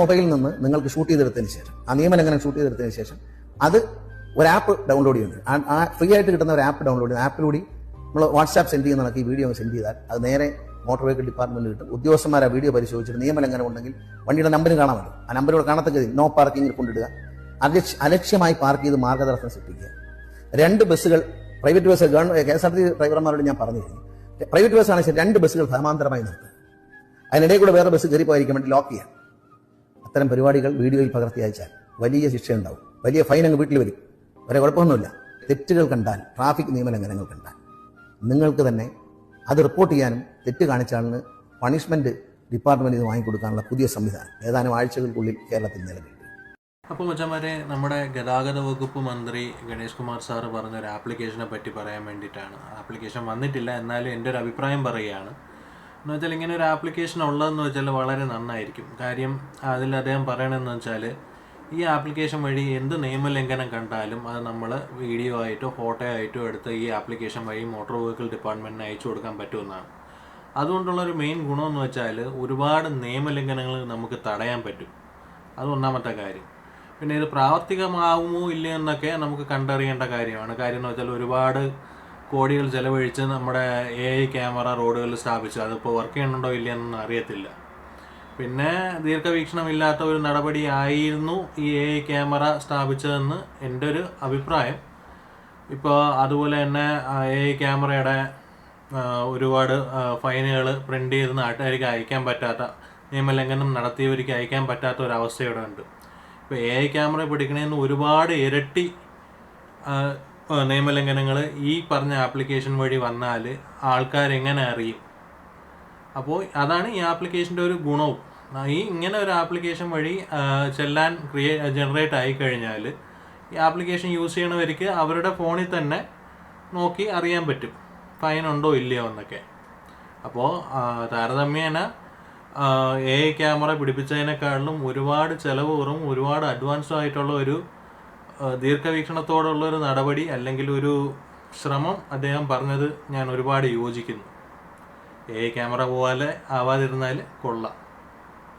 മൊബൈലിൽ നിന്ന് നിങ്ങൾക്ക് ഷൂട്ട് ചെയ്തെടുത്തതിന് ശേഷം. ആ നിയമലംഘനം ഷൂട്ട് ചെയ്തെടുത്തതിന് ശേഷം? അത് ഒരു ആപ്പ് ഡൗൺലോഡ് ചെയ്യുന്നുണ്ട് ആ- ഫ്രീ ആയിട്ട് കിട്ടുന്ന ഒരു ആപ്പ് ഡൗൺലോഡ് ചെയ്യുന്ന. ആപ്പിലൂടെ നമ്മൾ വാട്സാപ്പ് സെൻഡ് ചെയ്യുന്ന ഈ വീഡിയോ സെൻഡ് ചെയ്താൽ അത് നേരെ മോട്ടോർ വെഹിക്കിൾ ഡിപ്പാർട്ട്മെന്റിൽ കിട്ടും. ഉദ്യോഗസ്ഥന്മാർ ആ വീഡിയോ പരിശോധിച്ചിട്ട് നിയമലംഘനം ഉണ്ടെങ്കിൽ വണ്ടിയുടെ നമ്പർ കാണാൻ മതി ആ നമ്പറുകൾ കാണത്തക്ക നോ പാർക്കിങ്ങിൽ കൊണ്ടിടുക. അലക്ഷ്യ അലക്ഷ്യമായി പാർക്ക് ചെയ്ത് മാർഗദർശനം സൃഷ്ടിക്കുക. രണ്ട് ബസ്സുകൾ private bus government K S R T ഡ്രൈവർമാരോട് ഞാൻ പറഞ്ഞു കഴിഞ്ഞു പ്രൈവറ്റ് ബസ് ആണെങ്കിൽ രണ്ട് ബസ്സുകൾ സമാന്തരമായി നിർത്തുക. അതിനിടയിൽ കൂടെ വേറെ ബസ് കയറി പോയിരിക്കാൻ വേണ്ടി ലോക്ക് ചെയ്യാം അത്തരം പരിപാടികൾ വീഡിയോയിൽ പകർത്തി അയച്ചാൽ വലിയ ശിക്ഷയുണ്ടാവും. വലിയ ഫൈൻ അങ്ങ് വീട്ടിൽ വരും. വരെ കുഴപ്പമൊന്നുമില്ല. തെറ്റുകൾ കണ്ടാൽ ട്രാഫിക് നിയമലംഘനങ്ങൾ കണ്ടാൽ. നിങ്ങൾക്ക് തന്നെ അത് റിപ്പോർട്ട് ചെയ്യാനും തെറ്റ് കാണിച്ച പണിഷ്മെന്റ് ഡിപ്പാർട്ട്മെന്റ് ഇത് വാങ്ങിക്കൊടുക്കാനുള്ള പുതിയ സംവിധാനം. ഏതാനും ആഴ്ചകൾക്കുള്ളിൽ കേരളത്തിൽ നിലവിൽ. അപ്പോൾ മച്ചന്മാരെ നമ്മുടെ ഗതാഗത വകുപ്പ് മന്ത്രി ഗണേഷ് കുമാർ സാറ് പറഞ്ഞ ഒരു ആപ്ലിക്കേഷനെ പറ്റി പറയാൻ വേണ്ടിയിട്ടാണ്. ആപ്ലിക്കേഷൻ വന്നിട്ടില്ല. എന്നാലും എന്റെ ഒരു അഭിപ്രായം പറയുകയാണ്. എന്ന് വെച്ചാൽ ഇങ്ങനെ ഒരു ആപ്ലിക്കേഷൻ ഉള്ളതെന്ന് വെച്ചാൽ വളരെ നന്നായിരിക്കും. കാര്യം അതിൽ അദ്ദേഹം പറയണമെന്ന് വെച്ചാൽ ഈ ആപ്ലിക്കേഷൻ വഴി എന്ത് നിയമലംഘനം കണ്ടാലും അത് നമ്മൾ വീഡിയോ ആയിട്ടോ ഫോട്ടോ ആയിട്ടോ എടുത്ത് ഈ ആപ്ലിക്കേഷൻ വഴി മോട്ടോർ വെഹിക്കിൾ ഡിപ്പാർട്ട്മെന്റിന് അയച്ചു കൊടുക്കാൻ പറ്റുമെന്നാണ്. അതുകൊണ്ടുള്ള ഒരു മെയിൻ ഗുണമെന്ന് വെച്ചാൽ ഒരുപാട് നിയമലംഘനങ്ങൾ നമുക്ക് തടയാൻ പറ്റും. അത് ഒന്നാമത്തെ കാര്യം. പിന്നെ ഇത് പ്രാവർത്തികമാവുമോ ഇല്ലയോ എന്നൊക്കെ നമുക്ക് കണ്ടറിയേണ്ട കാര്യമാണ്. കാര്യം എന്ന് വെച്ചാൽ ഒരുപാട് കോടികൾ ചെലവഴിച്ച് നമ്മുടെ എ ഐ ക്യാമറ റോഡുകളിൽ സ്ഥാപിച്ചു. അതിപ്പോൾ വർക്ക് ചെയ്യുന്നുണ്ടോ ഇല്ലയെന്നൊന്നും അറിയത്തില്ല. പിന്നെ ദീർഘവീക്ഷണമില്ലാത്ത ഒരു നടപടി ആയിരുന്നു ഈ എ ഐ ക്യാമറ സ്ഥാപിച്ചതെന്ന് എന്റെ ഒരു അഭിപ്രായം. ഇപ്പോൾ അതുപോലെ തന്നെ എ ഐ ക്യാമറയുടെ ഒരുപാട് ഫൈനുകൾ പ്രിന്റ് ചെയ്ത് നാട്ടുകാർക്ക് അയക്കാൻ പറ്റാത്ത നിയമലംഘനം നടത്തിയവർക്ക് അയക്കാൻ പറ്റാത്ത ഒരു അവസ്ഥയുടെ ഉണ്ട്. ഇപ്പോൾ എ ഐ ക്യാമറ പിടിക്കണേന്ന് ഒരുപാട് ഇരട്ടി നിയമലംഘനങ്ങൾ ഈ പറഞ്ഞ ആപ്ലിക്കേഷൻ വഴി വന്നാൽ ആൾക്കാരെങ്ങനെ അറിയും? അപ്പോൾ അതാണ് ഈ ആപ്ലിക്കേഷന്റെ ഒരു ഗുണവും. ഈ ഇങ്ങനെ ഒരു ആപ്ലിക്കേഷൻ വഴി ചെല്ലാൻ ക്രിയേ ജനറേറ്റ് ആയി കഴിഞ്ഞാൽ ഈ ആപ്ലിക്കേഷൻ യൂസ് ചെയ്യണവർക്ക് അവരുടെ ഫോണിൽ തന്നെ നോക്കി അറിയാൻ പറ്റും. ഫൈൻ ഉണ്ടോ ഇല്ലയോ എന്നൊക്കെ. അപ്പോൾ താരതമ്യേന എ ക്യാമറ പിടിപ്പിച്ചതിനേക്കാളിലും ഒരുപാട് ചിലവ് കുറവും ഒരുപാട് അഡ്വാൻസ്ഡ് ആയിട്ടുള്ള ഒരു ദീർഘവീക്ഷണത്തോടുള്ള ഒരു നടപടി അല്ലെങ്കിൽ ഒരു ശ്രമം അദ്ദേഹം പറഞ്ഞത് ഞാൻ ഒരുപാട് യോജിക്കുന്നു. എ ക്യാമറ പോലെ ആവാതിരുന്നാൽ കൊള്ളാം.